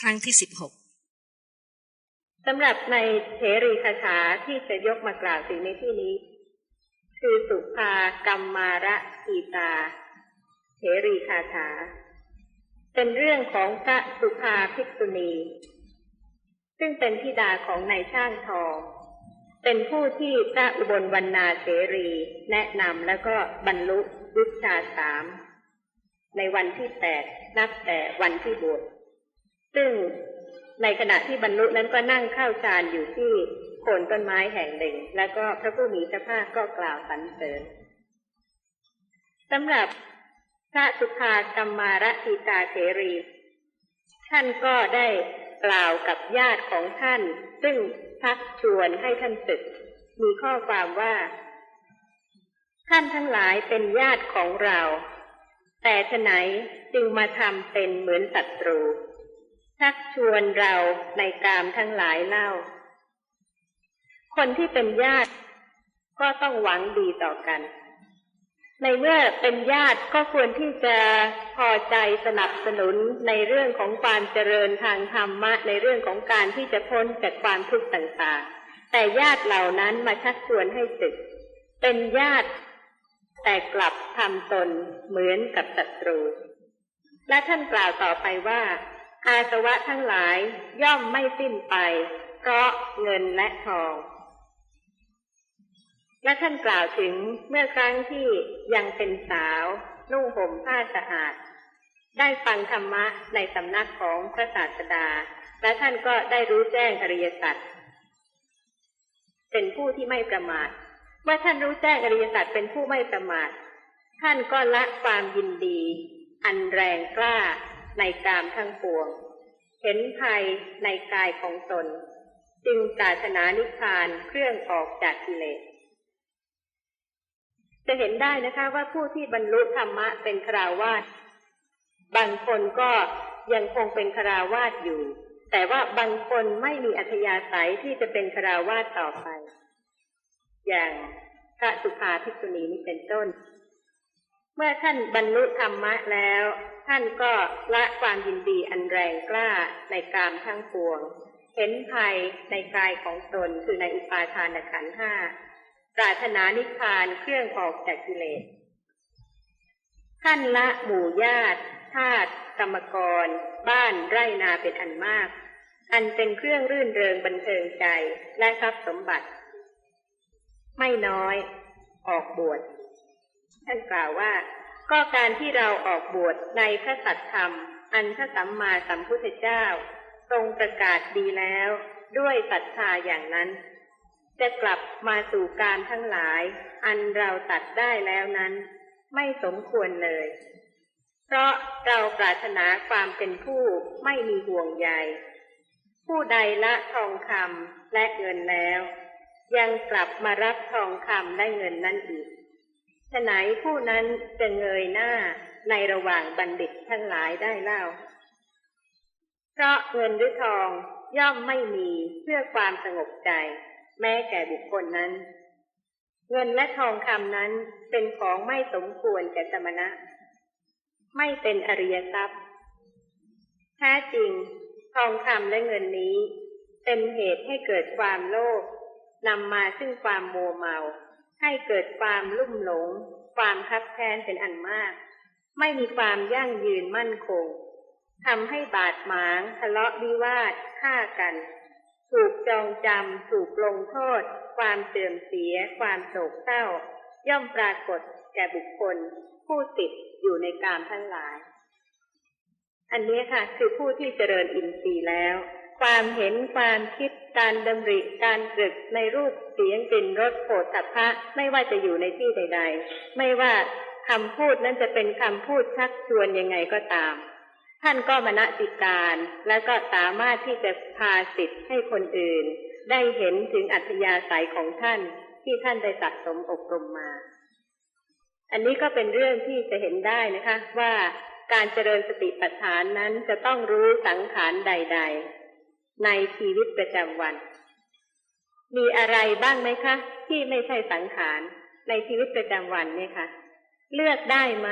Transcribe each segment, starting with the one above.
ครั้งที่สิบหกสำหรับในเทรีคาถาที่จะยกมากล่าวถึงในที่นี้ คือสุภากรรมมาระทีตาเทรีคาถา เป็นเรื่องของพระสุภาภิกษุณี ซึ่งเป็นธิดาของนายช่างทอง เป็นผู้ที่พระอุบลวรรณาเสรี แนะนำแล้วก็บรรลุวิชาสามในวันที่แปดนับแต่วันที่บวช ซึ่งในขณะที่บรรลุนั้นก็นั่งเข้าฌานอยู่ที่โคนต้นไม้แห่งหนึ่ง แล้วก็พระผู้มีพระภาคก็กล่าวสรรเสริญสำหรับพระสุภากรรมารทีตาเสรี ท่านก็ได้กล่าวกับญาติของท่าน ซึ่งชักชวนให้ท่านศึก มีข้อความว่า ท่านทั้งหลายเป็นญาติของเรา แต่ฉไหนจึงมาทำเป็นเหมือนศัตรู ชักชวนเราในกามทั้งหลายเล่า คนที่เป็นญาติก็ต้องหวังดีต่อกัน ในเมื่อเป็นญาติก็ควรที่จะพอใจสนับสนุนในเรื่องของความเจริญทางธรรมะ ในเรื่องของการที่จะพ้นจากความทุกข์ต่างๆ แต่ญาติเหล่านั้นมาชักชวนให้ศึก เป็นญาติแต่กลับทำตนเหมือนกับศัตรู และท่านกล่าวต่อไปว่า อาสวะทั้งหลายย่อมไม่สิ้นไป เพราะเงินและทอง และท่านกล่าวถึงเมื่อครั้งที่ยังเป็นสาวนุ่งห่มผ้าสะอาด ได้ฟังธรรมะในสำนักของพระศาสดา และท่านก็ได้รู้แจ้งอริยสัจเป็นผู้ที่ไม่ประมาทเมื่อท่านรู้แจ้งอริยสัจเป็นผู้ไม่ประมาทท่านก็ละความยินดี อันแรงกล้า ในกามทั้งปวง เห็นภัยในกายของตน จึงปรารถนานิพพานเครื่องออกจากกิเลสจะเห็นได้นะคะว่าผู้ที่บรรลุธรรมะเป็นคราวาสบางคนก็ยังคงเป็นคราวาสอยู่ แต่ว่าบางคนไม่มีอัธยาศัยที่จะเป็นคราวาสต่อไป อย่างพระสุภาภิกษุณีนี้เป็นต้น เมื่อท่านบรรลุธรรมะแล้ว ท่านก็ละความยินดีอันแรงกล้าในกามทั้งปวง เห็นภัยในกายของตนคือในอุปาทานขันห้าปรารถนานิพพานเครื่องออกจากกิเลส ท่านละหมู่ญาติทาตกรรมกร บ้านไร่นาเป็นอันมาก อันเป็นเครื่องรื่นเริงบันเทิงใจและทรัพย์สมบัติ ไม่น้อยออกบวช ท่านกล่าวว่า ก็การที่เราออกบวชในพระสัตธรรม อันพระสัมมาสัมพุทธเจ้า ทรงประกาศดีแล้ว ด้วยศรัทธาอย่างนั้น จะกลับมาสู่การทั้งหลาย อันเราตัดได้แล้วนั้น ไม่สมควรเลย เพราะเราปรารถนาความเป็นผู้ไม่มีห่วงใยผู้ใดละทองคำและเงินแล้ว ยังกลับมารับทองคำและเงินนั้นอีก ไหนผู้นั้นจะเงยหน้าในระหว่างบัณฑิตทั้งหลายได้เล่า เพราะเงินหรือทองย่อมไม่มีเพื่อความสงบใจ แม้แก่บุคคลนั้น เงินและทองคำนั้นเป็นของไม่สมควรแก่สมณะ ไม่เป็นอริยทรัพย์แท้จริง ทองคำและเงินนี้ เป็นเหตุให้เกิดความโลภนำมาซึ่งความโมเมา ให้เกิดความลุ่มหลง ความคับแค้นเป็นอันมาก ไม่มีความยั่งยืนมั่นคงทำให้บาดหมางทะเลาะวิวาทฆ่ากัน ถูกจองจำถูกลงโทษ ความเสื่อมเสีย ความโศกเศร้า ย่อมปรากฏแก่บุคคล ผู้ติดอยู่ในกามทั้งหลาย อันนี้ค่ะ คือผู้ที่เจริญอินทรีย์แล้ว ความเห็นความคิดการดำริการตรึกในรูปเสียงกลิ่นรสโผฏฐัพพะไม่ว่าจะอยู่ในที่ใด ๆ ไม่ว่าคำพูดนั้นจะเป็นคำพูดชักชวนยังไงก็ตาม ท่านก็มณสิการและก็สามารถที่จะพาสิทธิ์ให้คนอื่น ได้เห็นถึงอัธยาศัยของท่านที่ท่านได้สะสมอบรมมา อันนี้ก็เป็นเรื่องที่จะเห็นได้นะคะว่าการเจริญสติปัฏฐานนั้นจะต้องรู้สังขารใด ๆ ในชีวิตประจำวัน มีอะไรบ้างไหมคะ ที่ไม่ใช่สังขารในชีวิตประจำวันเนี่ยคะเลือกได้ไหม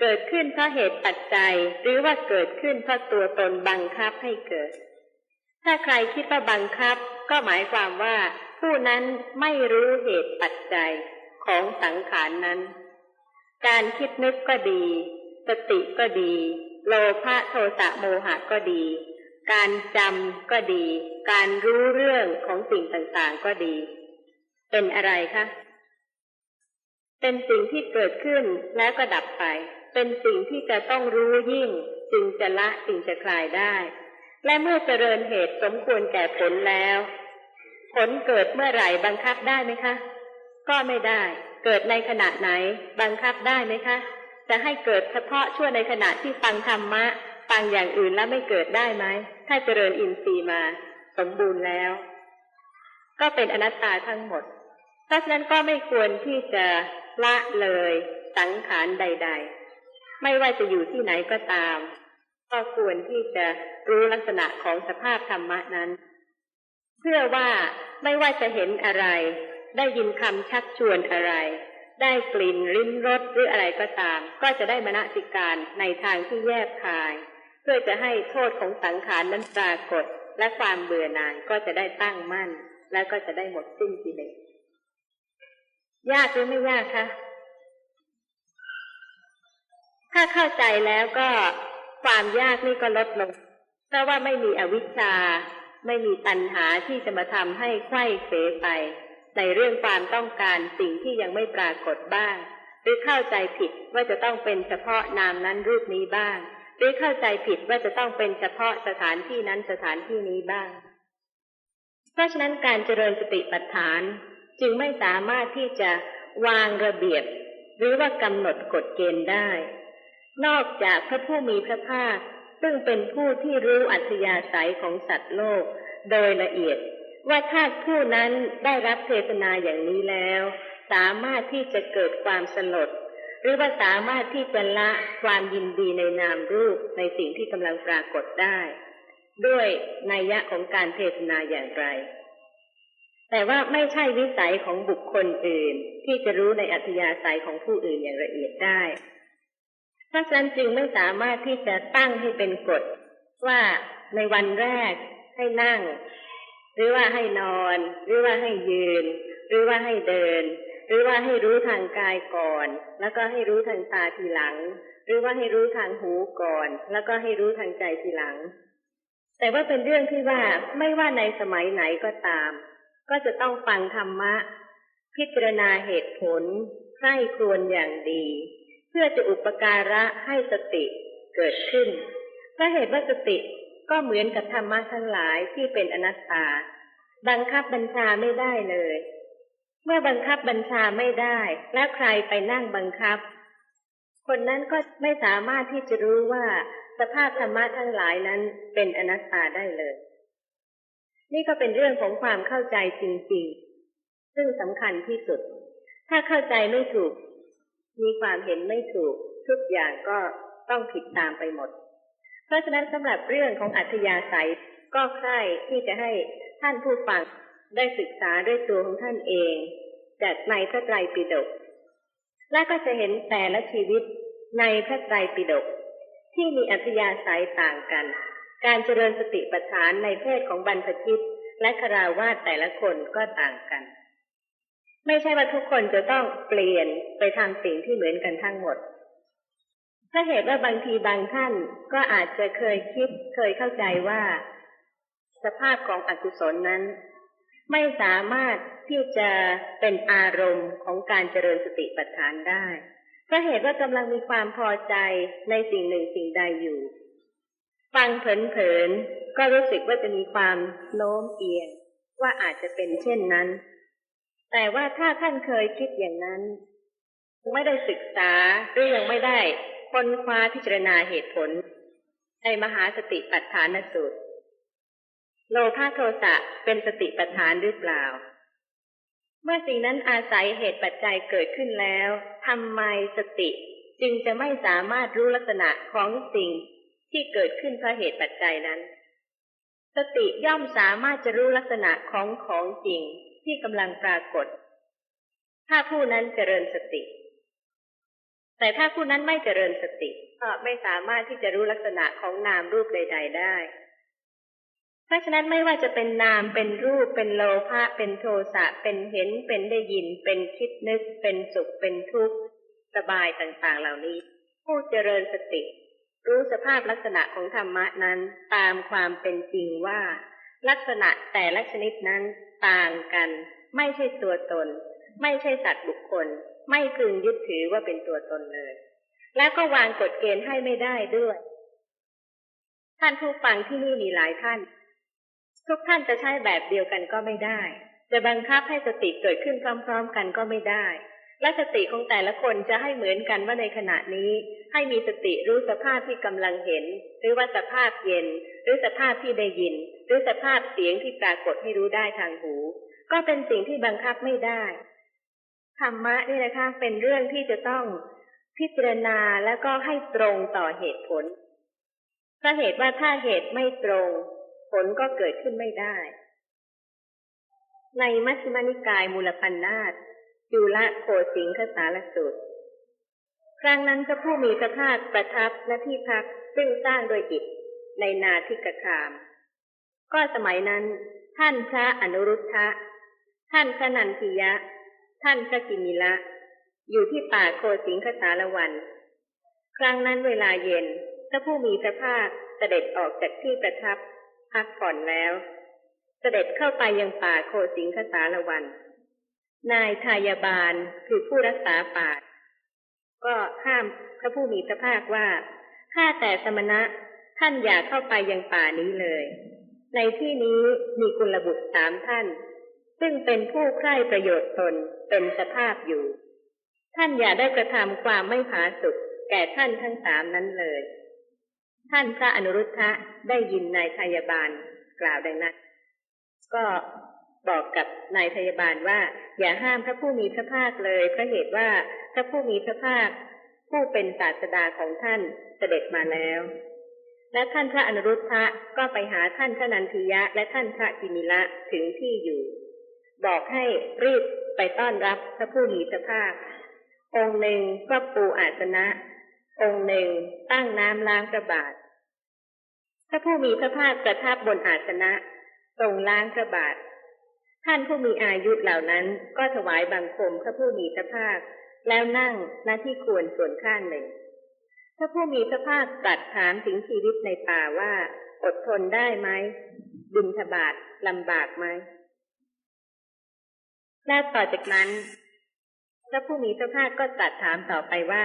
เกิดขึ้นเพราะเหตุปัจจัย หรือว่าเกิดขึ้นเพราะตัวตนบังคับให้เกิด ถ้าใครคิดว่าบังคับ ก็หมายความว่า ผู้นั้นไม่รู้เหตุปัจจัยของสังขารนั้น การคิดนึกก็ดี สติก็ดี โลภะโทสะโมหะก็ดี การจำก็ดี การรู้เรื่องของสิ่งต่างๆก็ดี เป็นอะไรคะเป็นสิ่งที่เกิดขึ้นแล้วก็ดับไป เป็นสิ่งที่จะต้องรู้ยิ่งจึงจะละจึงจะคลายได้ และเมื่อเจริญเหตุสมควรแก่ผลแล้ว ผลเกิดเมื่อไหร่บังคับได้ไหมคะ ก็ไม่ได้ เกิดในขณะไหนบังคับได้ไหมคะ จะให้เกิดเฉพาะช่วงในขณะที่ฟังธรรมะ ฟังอย่างอื่นแล้วไม่เกิดได้ไหม ถ้าเจริญอินทรีย์มา สมบูรณ์แล้ว ก็เป็นอนัตตาทั้งหมด เพราะฉะนั้นก็ไม่ควรที่จะละเลยสังขารใด ๆ ไม่ว่าจะอยู่ที่ไหนก็ตาม ก็ควรที่จะรู้ลักษณะของสภาพธรรมะนั้น เพื่อว่าไม่ว่าจะเห็นอะไร ได้ยินคำชักชวนอะไร ได้กลิ่นริ้นรสหรืออะไรก็ตาม ก็จะได้มณสิการในทางที่แยบคาย เพื่อจะให้โทษของสังขารนั้นปรากฏ และความเบื่อหน่ายก็จะได้ตั้งมั่น และก็จะได้หมดสิ้นกิเลสยากหรือไม่ยากคะถ้าเข้าใจแล้วก็ความยากนี่ก็ลดลงเพราะว่าไม่มีอวิชชา ไม่มีตัณหาที่จะมาทำให้ไข้เสไป ในเรื่องความต้องการสิ่งที่ยังไม่ปรากฏบ้าง หรือเข้าใจผิดว่าจะต้องเป็นเฉพาะนามนั้นรูปนี้บ้าง หรือเข้าใจผิดว่าจะต้องเป็นเฉพาะสถานที่นั้นสถานที่นี้บ้าง เพราะฉะนั้นการเจริญสติปัฏฐานจึงไม่สามารถที่จะวางระเบียบ หรือว่ากำหนดกฎเกณฑ์ได้ นอกจากพระผู้มีพระภาคซึ่งเป็นผู้ที่รู้อัธยาศัยของสัตว์โลก โดยละเอียด ว่าถ้าผู้นั้นได้รับเทศนาอย่างนี้แล้ว สามารถที่จะเกิดความสลด หรือว่าสามารถที่จะละความยินดีในนามรูปในสิ่งที่กำลังปรากฏได้ ด้วยนัยยะของการเทศนาอย่างไร แต่ว่าไม่ใช่วิสัยของบุคคลอื่น ที่จะรู้ในอัธยาศัยของผู้อื่นอย่างละเอียดได้เพราะฉะนั้นจึงไม่สามารถที่จะตั้งให้เป็นกฎว่าในวันแรกให้นั่ง หรือว่าให้นอน หรือว่าให้ยืน หรือว่าให้เดิน หรือว่าให้รู้ทางกายก่อน แล้วก็ให้รู้ทางตาทีหลัง หรือว่าให้รู้ทางหูก่อน แล้วก็ให้รู้ทางใจทีหลัง แต่ว่าเป็นเรื่องที่ว่าไม่ว่าในสมัยไหนก็ตาม ก็จะต้องฟังธรรมะ พิจารณาเหตุผลใคร่ครวญอย่างดี เพื่อจะอุปการะให้สติเกิดขึ้นเพราะเหตุว่าสติ ก็เหมือนกับธรรมะทั้งหลายที่เป็นอนัตตา บังคับบัญชาไม่ได้เลย เมื่อบังคับบัญชาไม่ได้ แล้วใครไปนั่งบังคับ คนนั้นก็ไม่สามารถที่จะรู้ว่าสภาพธรรมะทั้งหลายนั้นเป็นอนัตตาได้เลย นี่ก็เป็นเรื่องของความเข้าใจจริงๆ ซึ่งสำคัญที่สุด ถ้าเข้าใจไม่ถูก มีความเห็นไม่ถูก ทุกอย่างก็ต้องผิดตามไปหมด เพราะฉะนั้นสำหรับเรื่องของอัธยาศัยก็ใคร่ที่จะให้ท่านผู้ฟังได้ศึกษาด้วยตัวของท่านเอง จากในพระไตรปิฎกและก็จะเห็นแต่ละชีวิตในพระไตรปิฎกที่มีอัธยาศัยต่างกัน การเจริญสติปัฏฐานในเพศของบรรพชิต และคราวาสแต่ละคนก็ต่างกัน ไม่ใช่ว่าทุกคนจะต้องเปลี่ยนไปทำสิ่งที่เหมือนกันทั้งหมด ถ้าเหตุว่าบางทีบางท่านก็อาจจะเคยคิดเคยเข้าใจว่า สภาพของอกุศลนั้น ไม่สามารถที่จะเป็นอารมณ์ของการเจริญสติปัฏฐานได้เพราะเหตุว่ากำลังมีความพอใจในสิ่งหนึ่งสิ่งใดอยู่ ฟังเผินๆก็รู้สึกว่าจะมีความโน้มเอียงว่าอาจจะเป็นเช่นนั้น แต่ว่าถ้าท่านเคยคิดอย่างนั้น ไม่ได้ศึกษาหรือยังไม่ได้ ค้นคว้าพิจารณาเหตุผล ในมหาสติปัฏฐานสูตร โลภะโทสะเป็นสติปัฏฐานหรือเปล่า เมื่อสิ่งนั้นอาศัยเหตุปัจจัยเกิดขึ้นแล้วทำไมสติจึงจะไม่สามารถรู้ลักษณะของสิ่งที่เกิดขึ้นเพราะเหตุปัจจัยนั้น สติย่อมสามารถจะรู้ลักษณะของของจริงที่กำลังปรากฏ ถ้าผู้นั้นเจริญสติ แต่ถ้าผู้นั้นไม่เจริญสติก็ไม่สามารถที่จะรู้ลักษณะของนามรูปใด ๆ ได้ เพราะฉะนั้นไม่ว่าจะเป็นนามเป็นรูป เป็นโลภะเป็นโทสะเป็นเห็น เป็นได้ยิน เป็นคิดนึก เป็นสุขเป็นทุกข์สบายต่างๆเหล่านี้ ผู้เจริญสติ รู้สภาพลักษณะของธรรมะนั้นตามความเป็นจริงว่า ลักษณะแต่ละชนิดนั้นต่างกัน ไม่ใช่ตัวตน ไม่ใช่สัตว์บุคคล ไม่พึงยึดถือว่าเป็นตัวตนเลย แล้วก็วางกฎเกณฑ์ให้ไม่ได้ด้วย ท่านผู้ฟังที่นี่มีหลายท่าน ทุกท่านจะใช้แบบเดียวกันก็ไม่ได้ จะบังคับให้สติเกิดขึ้นพร้อม ๆ กันก็ไม่ได้ และสติของแต่ละคนจะให้เหมือนกันว่าในขณะนี้ ให้มีสติรู้สภาพที่กำลังเห็น หรือว่าสภาพเย็น หรือสภาพที่ได้ยิน หรือสภาพเสียงที่ปรากฏให้รู้ได้ทางหู ก็เป็นสิ่งที่บังคับไม่ได้ ธรรมะนี่นะคะเป็นเรื่องที่จะต้องพิจารณาแล้วก็ให้ตรงต่อเหตุผลเพราะเหตุว่าถ้าเหตุไม่ตรง ผลก็เกิดขึ้นไม่ได้ ในมัชฌิมานิกายมูลปัญนาตจุลโคสิงคสารสูตครั้งนั้นพระผู้มีพระภาคประทับณที่พักซึ่งสร้างโดยอิฐในนาทิกคาม ก็สมัยนั้นท่านพระอนุรุทธะ ท่านพระนันทิยะ ท่านพระกิมิละ อยู่ที่ป่าโคสิงคสารวัน ครั้งนั้นเวลาเย็นพระผู้มีพระภาคเสด็จออกจากที่ประทับพักผ่อนแล้ว เสด็จเข้าไปยังป่าโคสิงคสารวัน นายทายาบาลคือผู้รักษาป่า ก็ห้ามพระผู้มีพระภาคว่าข้าแต่สมณะท่านอย่าเข้าไปยังป่านี้เลย ในที่นี้มีกุลบุตรสามท่าน ซึ่งเป็นผู้ใคร่ประโยชน์ตนเป็นสภาพอยู่ ท่านอย่าได้กระทำความไม่ผาสุกแก่ท่านทั้งสามนั้นเลย ท่านพระอนุรุทธะได้ยินนายทายาบาลกล่าวดังนั้น ก็บอกกับนายพยาบาลว่า อย่าห้ามพระผู้มีพระภาคเลยเพราะเหตุว่าพระผู้มีพระภาค ผู้เป็นศาสดาของท่านเสด็จมาแล้ว และท่านพระอนุรุทธะก็ไปหาท่านพระนันทิยะและท่านพระกิมิละถึงที่อยู่ บอกให้รีบไปต้อนรับพระผู้มีพระภาค องค์หนึ่งก็ปูอาสนะ องค์หนึ่งตั้งน้ำล้างกระบาดพระผู้มีพระภาคประทับบนอาสนะทรงล้างกระบาดท่านผู้มีอายุเหล่านั้นก็ถวายบังคมพระผู้มีพระภาค แล้วนั่งณที่ควรส่วนข้างหนึ่ง พระผู้มีพระภาคตรัสถามถึงชีวิตในป่าว่า อดทนได้ไหมบินทบาทลำบากไหม และต่อจากนั้นพระผู้มีพระภาคก็ตรัสถามต่อไปว่า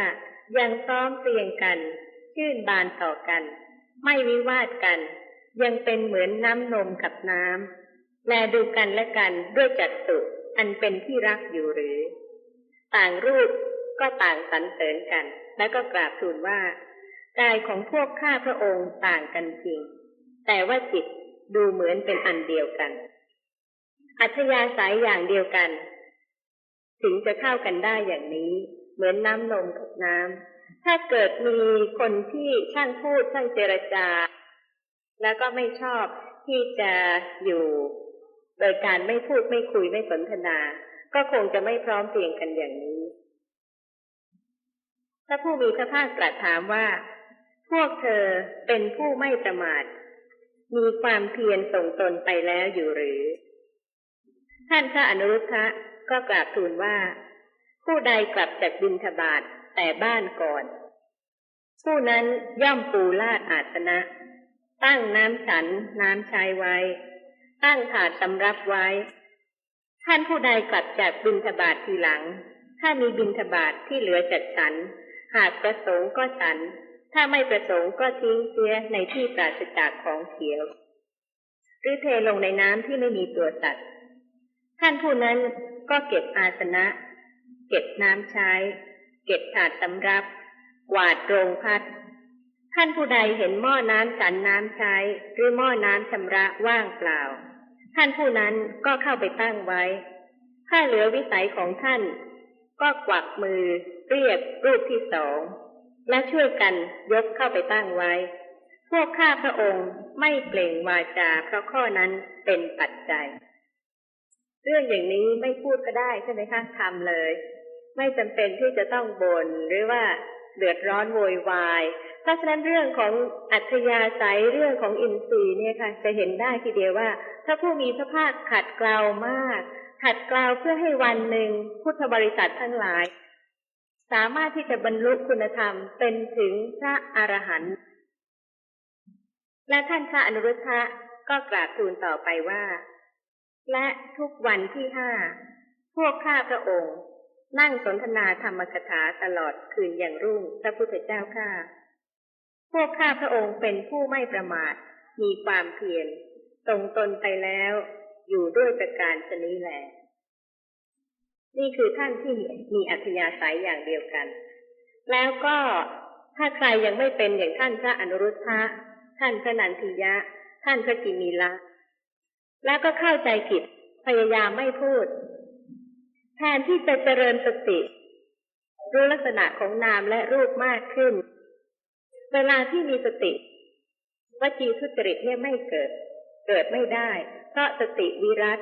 ยังซ้อมเปรียงกันชื่นบานต่อกัน ไม่วิวาทกัน ยังเป็นเหมือนน้ำนมกับน้ำแลดูกันและกันด้วยจักสุอันเป็นที่รักอยู่หรือ ต่างรูปก็ต่างสรรเสริญกัน แล้วก็กราบทูลว่ากายของพวกข้าพระองค์ต่างกันจริง แต่ว่าจิตดูเหมือนเป็นอันเดียวกัน อัธยาศัยอย่างเดียวกัน ถึงจะเข้ากันได้อย่างนี้ เหมือนน้ำนมกับน้ำถ้าเกิดมีคนที่ช่างพูดช่างเจรจา แล้วก็ไม่ชอบที่จะอยู่โดยการไม่พูดไม่คุยไม่สนทนา ก็คงจะไม่พร้อมเพียงกันอย่างนี้ถ้าผู้มีพระภาคตรัสถามว่า พวกเธอเป็นผู้ไม่ประมาท มีความเพียรส่งตนไปแล้วอยู่หรือ ท่านพระอนุรุทธะก็กราบทูลว่า ผู้ใดกลับจากบินทบาทแต่บ้านก่อน ผู้นั้นย่อมปูลาดอาสนะ ตั้งน้ำฉันน้ำชายไว้ ตั้งถาดสำรับไว้ ท่านผู้ใดกลับจากบินทบาททีหลัง ถ้ามีบินทบาทที่เหลือจัดฉัน หากประสงค์ก็ฉัน ถ้าไม่ประสงค์ก็ทิ้งเสียในที่ปราศจากของเขียว หรือเทลงในน้ำที่ไม่มีตัวสัตว์ ท่านผู้นั้นก็เก็บอาสนะ เก็บน้ำใช้ เก็บถาดสำรับ กวาดโรงพัด ท่านผู้ใดเห็นหม้อน้ำสันน้ำใช้ หรือหม้อน้ำชำระว่างเปล่า ท่านผู้นั้นก็เข้าไปตั้งไว้ ถ้าเหลือวิสัยของท่าน ก็กวักมือ เรียกรูปที่สอง และช่วยกันยกเข้าไปตั้งไว้ พวกข้าพระองค์ไม่เปล่งวาจาเพราะข้อนั้นเป็นปัจจัย เรื่องอย่างนี้ไม่พูดก็ได้ใช่ไหมคะทำเลย ไม่จำเป็นที่จะต้องบน่นหรือว่าเดือดร้อนโวยวาย เพราะฉะนั้นเรื่องของอัธยาศัยเรื่องของอินทรีย์เนี่ยค่ะ จะเห็นได้ทีเดียวว่า ถ้าผู้มีพระภาคขัดเกลามาก ขัดเกลาเพื่อให้วันหนึ่งพุทธบริษัททั้งหลาย สามารถที่จะบรรลุคุณธรรมเป็นถึงพระอรหันต์และท่านพระอนุรุทธะก็กราบทูลต่อไปว่า และทุกวันที่ห้าพวกข้าพระองค์ นั่งสนทนาธรรมกถาตลอดคืนอย่างรุ่งพระพุทธเจ้าข้าพวกข้าพระองค์เป็นผู้ไม่ประมาทมีความเพียรตรงตนไปแล้ว อยู่ด้วยประการชนี้แหลนี่คือท่านที่มีอัธยาศัยอย่างเดียวกัน แล้วก็ถ้าใครยังไม่เป็นอย่างท่านพระอนุรุทธะท่านพระนันทิยะ ท่านพระกิมีละ แล้วก็เข้าใจผิด พยายามไม่พูด แทนที่จะเจริญสติ รู้ลักษณะของนามและรูปมากขึ้น เวลาที่มีสติวจีทุจริตเนี่ยไม่เกิด เกิดไม่ได้ เพราะสติวิรัต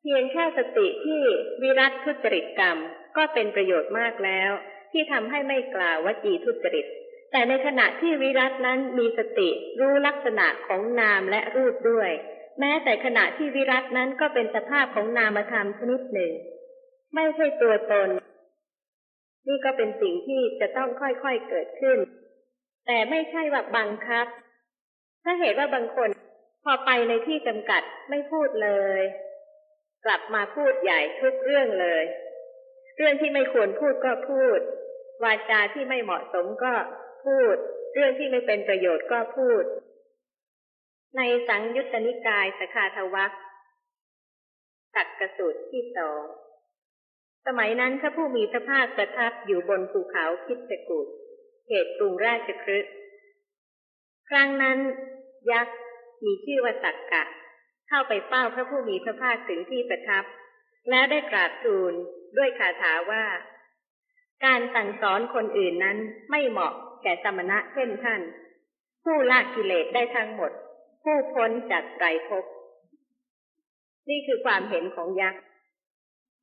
เพียงแค่สติที่วิรัตทุจริตกรรม ก็เป็นประโยชน์มากแล้ว ที่ทำให้ไม่กล่าววจีทุจริตแต่ในขณะที่วิรัตนั้นมีสติรู้ลักษณะของนามและรูปด้วย แม้แต่ขณะที่วิรัตนั้นก็เป็นสภาพของนามธรรมชนิดหนึ่ง ไม่ใช่ตัวตน นี่ก็เป็นสิ่งที่จะต้องค่อยๆเกิดขึ้น แต่ไม่ใช่ว่าบังคับ ถ้าเหตุว่าบางคนพอไปในที่จำกัดไม่พูดเลย กลับมาพูดใหญ่ทุกเรื่องเลย เรื่องที่ไม่ควรพูดก็พูด วาจาที่ไม่เหมาะสมก็พูด เรื่องที่ไม่เป็นประโยชน์ก็พูด ในสังยุตตนิกายสคาทวักตักกระสุดที่สอง สมัยนั้นพระผู้มีพระภาคประทับอยู่บนภูเขาคิดสกุฎเขตกรุงราชคฤห์ครั้งนั้น ยักษ์มีชื่อว่าสักกะ เข้าไปเฝ้าพระผู้มีพระภาคถึงที่ประทับ แล้วได้กราบทูลด้วยคาถาว่า การสั่งสอนคนอื่นนั้นไม่เหมาะแก่สมณะเช่นท่าน ผู้ละกิเลสได้ทั้งหมด ผู้พ้นจากไตรภพนี่คือความเห็นของยักษ์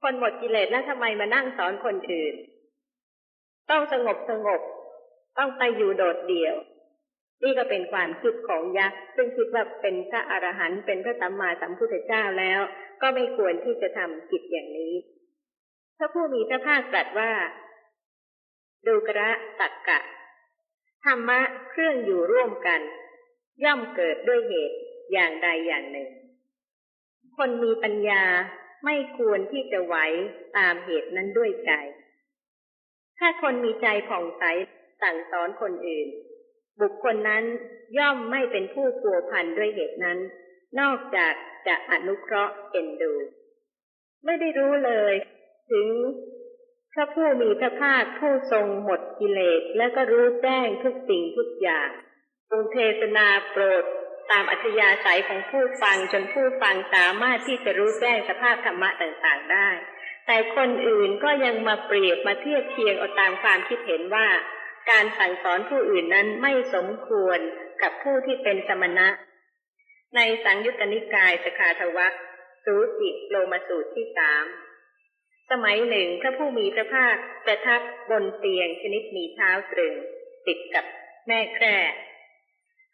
คนหมดกิเลสแล้วทำไมมานั่งสอนคนอื่น ต้องสงบสงบ ต้องไปอยู่โดดเดี่ยว นี่ก็เป็นความคิดของยักษ์ ซึ่งคิดว่าเป็นพระอรหันต์เป็นพระสัมมาสัมพุทธเจ้าแล้ว ก็ไม่ควรที่จะทำกิจอย่างนี้พระผู้มีพระภาคตรัสว่า ดูกระตักกะ ธรรมะเครื่องอยู่ร่วมกัน ย่อมเกิดด้วยเหตุอย่างใดอย่างหนึ่ง คนมีปัญญาไม่ควรที่จะไหวตามเหตุนั้นด้วยใจ ถ้าคนมีใจผ่องใสสั่งสอนคนอื่น บุคคลนั้นย่อมไม่เป็นผู้กัวพันด้วยเหตุนั้น นอกจากจะอนุเคราะห์เอ็นดู ไม่ได้รู้เลย ถึงพระผู้มีพระภาคผู้ทรงหมดกิเลสและก็รู้แจ้งทุกสิ่งทุกอย่าง ทรงเทศนาโปรดตามอัธยาศัยของผู้ฟังจนผู้ฟังสามารถที่จะรู้แจ้งสภาพธรรมะต่างๆได้ แต่คนอื่นก็ยังมาเปรียบมาเทียบเคียงเอาตามความคิดเห็นว่า การสั่งสอนผู้อื่นนั้นไม่สมควรกับผู้ที่เป็นสมณะ ในสังยุตตนิกายสขาทวัคสูติโลมาสูตรที่สามสมัยหนึ่งพระผู้มีพระภาคประทับบนเตียงชนิดมีเท้าตรึง ติดกับแม่แคร่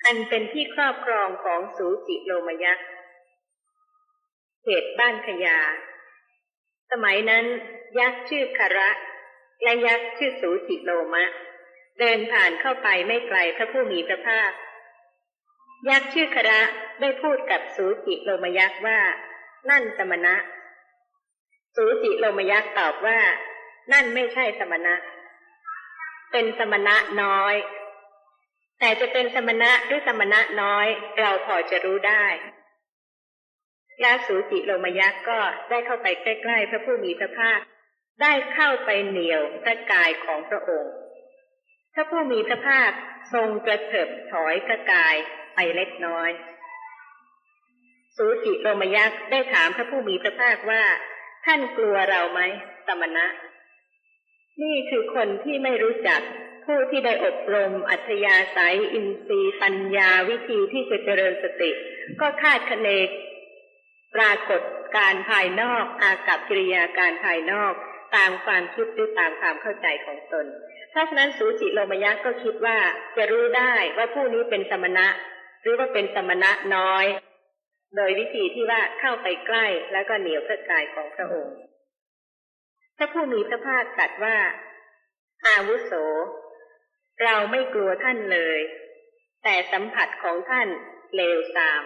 อันเป็นที่ครอบครองของสูติโลมยักษ์เขตบ้านขยา สมัยนั้น ยักษ์ชื่อคาระ และยักษ์ชื่อสูติโลมะ เดินผ่านเข้าไปไม่ไกลพระผู้มีพระภาค ยักษ์ชื่อคาระได้พูดกับสูจิโลมยักษ์ว่า นั่นสมณะ สูจิโลมยักษ์ตอบว่า นั่นไม่ใช่สมณะ เป็นสมณะน้อย แต่จะเป็นสมณะหรือสมณะน้อย เราพอจะรู้ได้ยาสูจิโลมยักษ์ก็ได้เข้าไปใกล้ๆ พระผู้มีพระภาค ได้เข้าไปเหนียวพระกายของพระองค์ พระผู้มีพระภาคทรงกระเถิบถอยกระกายไปเล็กน้อย สูติโรมยักษ์ได้ถามพระผู้มีพระภาคว่า ท่านกลัวเราไหมสมณะ นี่คือคนที่ไม่รู้จัก ผู้ที่ได้อบรมอัธยาศัยอินทรีย์ปัญญาวิธีที่จะเจริญสติ ก็คาดคะเนปรากฏการภายนอก อากับกิริยาการภายนอก ตามความคิดหรือตามความเข้าใจของตน เพราะฉะนั้นสูจิโลมยักษ์ก็คิดว่าจะรู้ได้ว่าผู้นี้เป็นสมณะ หรือว่าเป็นสมณะน้อย โดยวิธีที่ว่าเข้าไปใกล้แล้วก็เหนียวพระกายของพระองค์พระผู้มีพระภาคตรัสว่า อาวุโส เราไม่กลัวท่านเลย แต่สัมผัสของท่านเลวทราม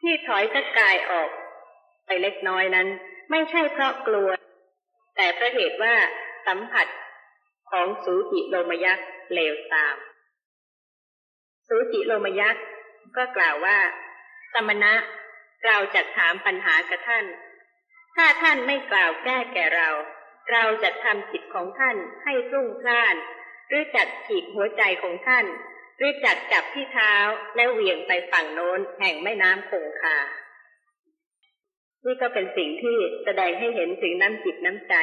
ที่ถอยพระกายออกไปเล็กน้อยนั้น ไม่ใช่เพราะกลัว แต่เพราะเหตุว่าสัมผัสของสูจิโลมยักษ์เลวทราม สูจิโลมยักษ์ก็กล่าวว่า สมณะเราจะถามปัญหากับท่าน ถ้าท่านไม่กล่าวแก้แก่เรา เราจะทำจิตของท่านให้รุ่งพล่าน หรือจัดฉีกหัวใจของท่าน หรือจัดจับที่เท้าและเหวี่ยงไปฝั่งโน้นแห่งแม่น้ำคงคา นี่ก็เป็นสิ่งที่แสดงให้เห็นถึงน้ำจิตน้ำใจ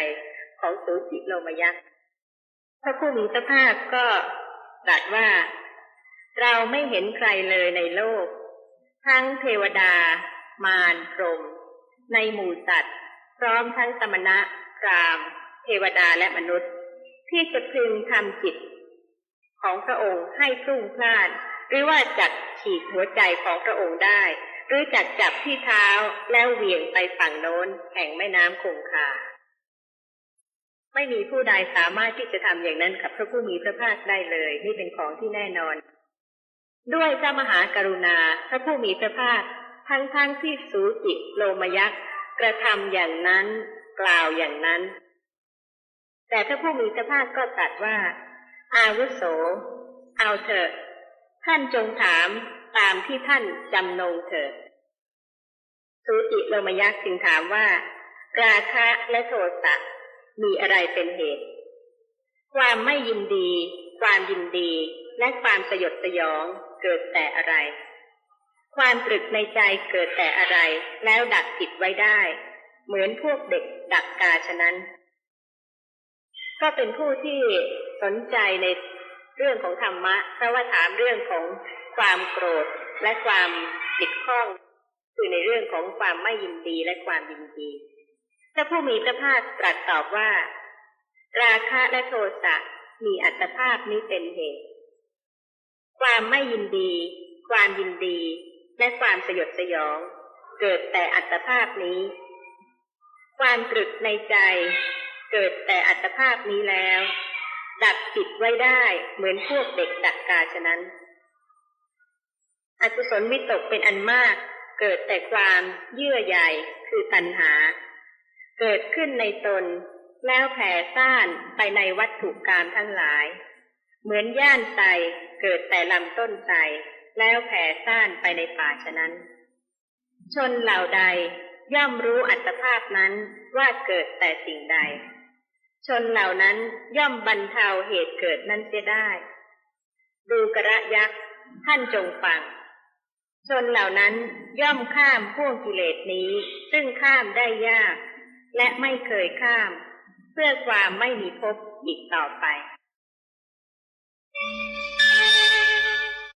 ของสูจิโลมยักษ์พระผู้มีพระภาคก็ตรัสว่า เราไม่เห็นใครเลยในโลก ทั้งเทวดา มารพรมในหมู่สัตว์ พร้อมทั้งสมณะ รามเทวดาและมนุษย์ ที่จะพึงทำจิต ของพระองค์ให้พุ่งพลานหรือว่าจัดฉีกหัวใจของพระองค์ได้ หรือจัดจับที่เท้าแล้วเหวี่ยงไปฝั่งโน้นแห่งแม่น้ำคงคาไม่มีผู้ใดสามารถที่จะทำอย่างนั้นกับพระผู้มีพระภาคได้เลย นี่เป็นของที่แน่นอน ด้วยพระมหากรุณาพระผู้มีพระภาคทั้งทั้งที่สูจิโลมยักษ์กระทำอย่างนั้น กล่าวอย่างนั้น แต่พระผู้มีพระภาคก็ตรัสว่า อาวุโส เอาเถอะ ท่านจงถามตามที่ท่านจำนงเถิดสูจิโลมยักษ์จึงถามว่า ราคะและโทสะมีอะไรเป็นเหตุ ความไม่ยินดี ความยินดี และความสยดสยองเกิดแต่อะไร ความตรึกในใจเกิดแต่อะไร แล้วดักจิตไว้ได้ เหมือนพวกเด็กดักกาฉะนั้น ก็เป็นผู้ที่สนใจในเรื่องของธรรมะเพราะว่าถามเรื่องของความโกรธและความติดข้องคือในเรื่องของความไม่ยินดีและความยินดีพระผู้มีพระภาคตรัสตอบว่า ราคะและโทสะมีอัตภาพนี้เป็นเหตุ ความไม่ยินดี ความยินดี และความสยดสยอง เกิดแต่อัตภาพนี้ ความตรึกในใจ เกิดแต่อัตภาพนี้แล้ว ดักจิตไว้ได้เหมือนพวกเด็กดักกาฉะนั้น อกุศลวิตกเป็นอันมาก เกิดแต่ความเยื่อใยคือตัณหา เกิดขึ้นในตนแล้วแผ่ซ่านไปในวัตถุกรรมทั้งหลาย เหมือนย่านไทรเกิดแต่ลำต้นไทรแล้วแผ่ซ่านไปในป่าฉะนั้น ชนเหล่าใด ย่อมรู้อัตภาพนั้นว่าเกิดแต่สิ่งใด ชนเหล่านั้นย่อมบรรเทาเหตุเกิดนั้นเสียได้ ดูกระยักษ์ท่านจงฟัง ชนเหล่านั้นย่อมข้ามพ่วงกิเลสนี้ ซึ่งข้ามได้ยาก และไม่เคยข้าม เพื่อความไม่มีภพอีกต่อไป